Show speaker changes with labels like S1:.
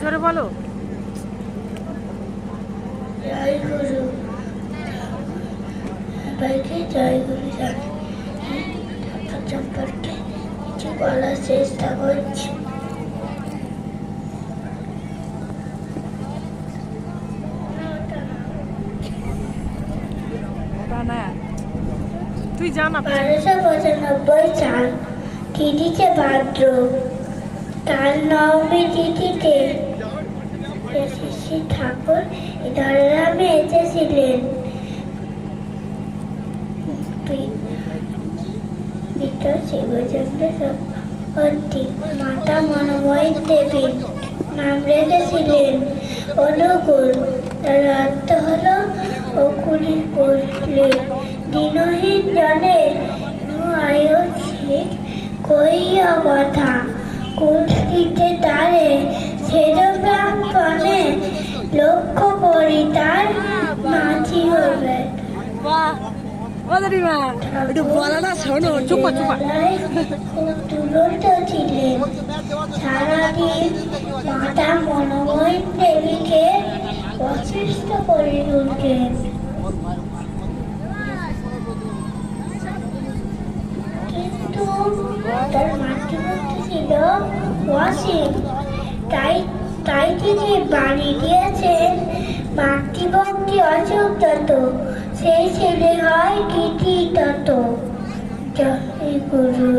S1: জোরে বলো।
S2: জয় গুরু সবাইকে জয় গুরু সম্পর্কে কিছু বলার চেষ্টা করছি।
S1: তুই জানা
S2: বারোশো পঁচানব্বই সাল তিরিশে ভাদ্র তার তিথিতে শ্রী ঠাকুর ধরামে এসেছিলেন। মাতা মনোময়ী দেবী নাম রেখেছিলেন। অনুকূল, তার অর্থ হল অকুলি করলে দিনহীন জনে আয়ু ঠিক কইয়া কথা। তারে ছেদ লক্ষ্য করি তার মাঝি হবে।
S1: বাহ একটু বলাটা শোনো চুপ কর, চুপ কর।
S2: খুব দুরন্ত ছিলেন সারাদিন মাতা মনোময় দেবীকে অসুস্থ করে তুলতেন কিন্তু তার মাতৃভক্তি ছিল অসীম তাই তাই তিনি বাড়ি দিয়েছেন মাতৃভক্তি অসুখ তত সেই ছেলে হয় কীর্তি তত জয় গুরু